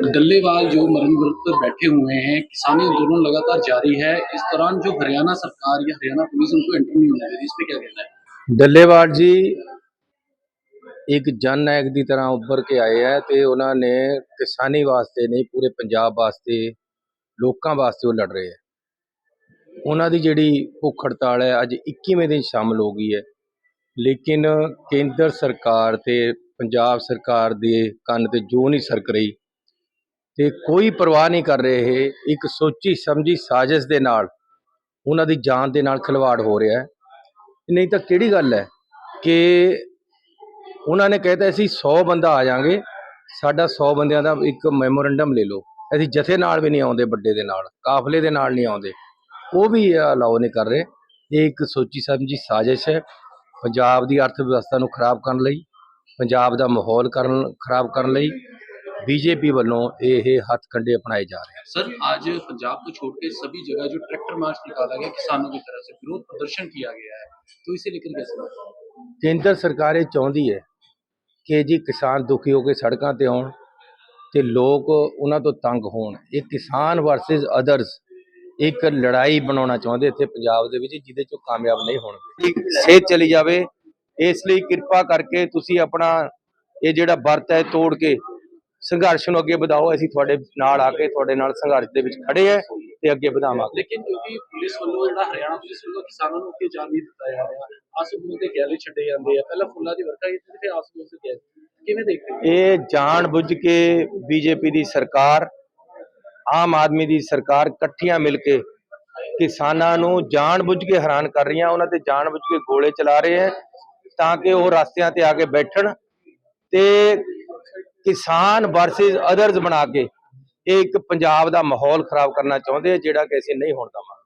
डल्लेवाल जो मरण विरुद्ध पर बैठे हुए हैं किसानी आंदोलन लगातार जारी है इस दौरान जो हरियाणा सरकार या हरियाणा पुलिस उनको एंट्री नहीं होने दे रही इस पे क्या कहना है ਡੱਲੇਵਾਲ ਜੀ ਇੱਕ ਜਨ ਨਾਇਕ ਦੀ ਤਰ੍ਹਾਂ ਉੱਭਰ ਕੇ ਆਏ ਹੈ ਤੇ ਉਹਨਾਂ ਨੇ ਕਿਸਾਨੀ ਵਾਸਤੇ ਨਹੀਂ ਪੂਰੇ ਪੰਜਾਬ ਵਾਸਤੇ ਲੋਕਾਂ ਵਾਸਤੇ ਉਹ ਲੜ ਰਹੇ ਹੈ ਉਹਨਾਂ ਦੀ ਜਿਹੜੀ ਭੁੱਖ ਹੜਤਾਲ ਹੈ ਅੱਜ 21ਵੇਂ ਦਿਨ ਸ਼ਾਮਲ ਹੋ ਗਈ ਹੈ ਲੇਕਿਨ ਕੇਂਦਰ ਸਰਕਾਰ ਤੇ ਪੰਜਾਬ ਸਰਕਾਰ ਦੇ ਕੰਨ ਤੇ ਜੋ ਨਹੀਂ ਸਰਕ ਰਹੀ ਤੇ ਕੋਈ ਪਰਵਾਹ ਨਹੀਂ ਕਰ ਰਹੇ ਇਹ। ਇੱਕ ਸੋਚੀ ਸਮਝੀ ਸਾਜ਼ਿਸ਼ ਦੇ ਨਾਲ ਉਹਨਾਂ ਦੀ ਜਾਨ ਦੇ ਨਾਲ ਖਿਲਵਾੜ ਹੋ ਰਿਹਾ ਹੈ। ਨਹੀਂ ਤਾਂ ਕਿਹੜੀ ਗੱਲ ਹੈ ਕਿ ਉਹਨਾਂ ਨੇ ਕਹਿਤਾ ਅਸੀਂ 100 ਬੰਦਾ ਆ ਜਾਾਂਗੇ ਸਾਡਾ 100 ਬੰਦਿਆਂ ਦਾ ਇੱਕ ਮੈਮੋਰੰਡਮ ਲੈ ਲਓ। ਅਸੀਂ ਜਥੇ ਨਾਲ ਵੀ ਨਹੀਂ ਆਉਂਦੇ, ਵੱਡੇ ਦੇ ਨਾਲ, ਕਾਫਲੇ ਦੇ ਨਾਲ ਨਹੀਂ ਆਉਂਦੇ। ਉਹ ਵੀ ਅਲਾਉ ਨਹੀਂ ਕਰ ਰਹੇ। ਇਹ ਇੱਕ ਸੋਚੀ ਸਮਝੀ ਸਾਜ਼ਿਸ਼ ਹੈ ਪੰਜਾਬ ਦੀ ਅਰਥ ਵਿਵਸਥਾ ਨੂੰ ਖਰਾਬ ਕਰਨ ਲਈ, ਪੰਜਾਬ ਦਾ ਮਾਹੌਲ ਕਰਨ, ਖਰਾਬ ਕਰਨ ਲਈ। ਬੀਜੇਪੀ ਵੱਲੋਂ ਇਹ ਹੱਥ ਕੰਡੇ ਅਪਣਾਏ ਜਾ ਰਹੇ ਹਨ सर आज पंजाब को छोड़ के सभी जगह जो ट्रैक्टर मार्च निकाला गया किसानों की तरफ से विरोध प्रदर्शन किया गया है तो इसे लेकर कैसे ਕੇਂਦਰ ਸਰਕਾਰ ਇਹ ਚਾਹੁੰਦੀ ਹੈ ਕਿ ਜੀ ਕਿਸਾਨ ਦੁਖੀ ਹੋ ਕੇ ਸੜਕਾਂ ਤੇ ਆਉਣ ਤੇ ਲੋਕ ਉਹਨਾਂ ਤੋਂ ਤੰਗ ਹੋਣ ਇਹ ਕਿਸਾਨ ਵਰਸਸ ਅਦਰਸ ਇੱਕ ਲੜਾਈ ਬਣਾਉਣਾ ਚਾਹੁੰਦੇ ਇੱਥੇ ਪੰਜਾਬ ਦੇ ਵਿੱਚ ਜਿਹਦੇ ਚੋਂ ਕਾਮਯਾਬ ਨਹੀਂ ਹੋਣਗੇ ਸੇਧ ਚਲੀ ਜਾਵੇ ਇਸ ਲਈ ਕਿਰਪਾ ਕਰਕੇ ਤੁਸੀਂ ਆਪਣਾ ਇਹ ਜਿਹੜਾ ਵਰਤ ਹੈ ਤੋੜ ਕੇ ਸੰਘਰਸ਼ ਨੂੰ ਅੱਗੇ ਵਧਾਓ ਅਸੀਂ ਤੁਹਾਡੇ ਨਾਲ ਆ ਕੇ ਤੁਹਾਡੇ ਨਾਲ ਸੰਘਰਸ਼ ਦੇ ਵਿੱਚ ਖੜੇ ਹੈ ਤੇ ਅੱਗੇ ਵਧਾਵਾਂਗੇ। ਲੇਕਿਨ ਕਿਉਂਕਿ ਪੁਲਿਸ ਵੱਲੋਂ ਜਿਹੜਾ ਹਰਿਆਣਾ ਪੁਲਿਸ ਵੱਲੋਂ ਕਿਸਾਨਾਂ ਨੂੰ ਅੱਗੇ ਜਾਣ ਨਹੀਂ ਦਿੱਤਾ ਜਾ ਰਿਹਾ ਆਸੂ ਦੇ ਗੈਲੇ ਛੱਡੇ ਜਾਂਦੇ ਆ। ਪਹਿਲਾਂ ਫੁੱਲਾਂ ਦੀ ਵਰਖਾ ਕੀਤੀ ਤੇ ਆਸੂ ਦੇ ਗੈਲੇ ਕਿਵੇਂ ਦੇਖਦੇ ਇਹ ਜਾਣ ਬੁੱਝ ਕੇ ਬੀਜੇਪੀ ਦੀ ਸਰਕਾਰ ਆਮ ਆਦਮੀ ਦੀ ਸਰਕਾਰ ਇਕੱਠੀਆਂ ਮਿਲ ਕੇ ਕਿਸਾਨਾਂ ਨੂੰ ਜਾਣ ਬੁੱਝ ਕੇ ਹੈਰਾਨ ਕਰ ਰਹੀਆਂ ਉਹਨਾਂ ਤੇ ਜਾਣ ਬੁੱਝ ਕੇ ਗੋਲੇ ਚਲਾ ਰਹੇ ਹੈ ਤਾਂ ਕਿ ਉਹ ਰਸਤਿਆਂ ਤੇ ਆ ਕੇ ਬੈਠਣ ਤੇ ਕਿਸਾਨ ਵਰਸਸ ਅਦਰਸ ਬਣਾ ਕੇ ਇਹ ਇੱਕ ਪੰਜਾਬ ਦਾ ਮਾਹੌਲ ਖਰਾਬ ਕਰਨਾ ਚਾਹੁੰਦੇ ਆ, ਜਿਹੜਾ ਕਿ ਅਸੀਂ ਨਹੀਂ ਹੋਣ ਦੇਵਾਂਗੇ।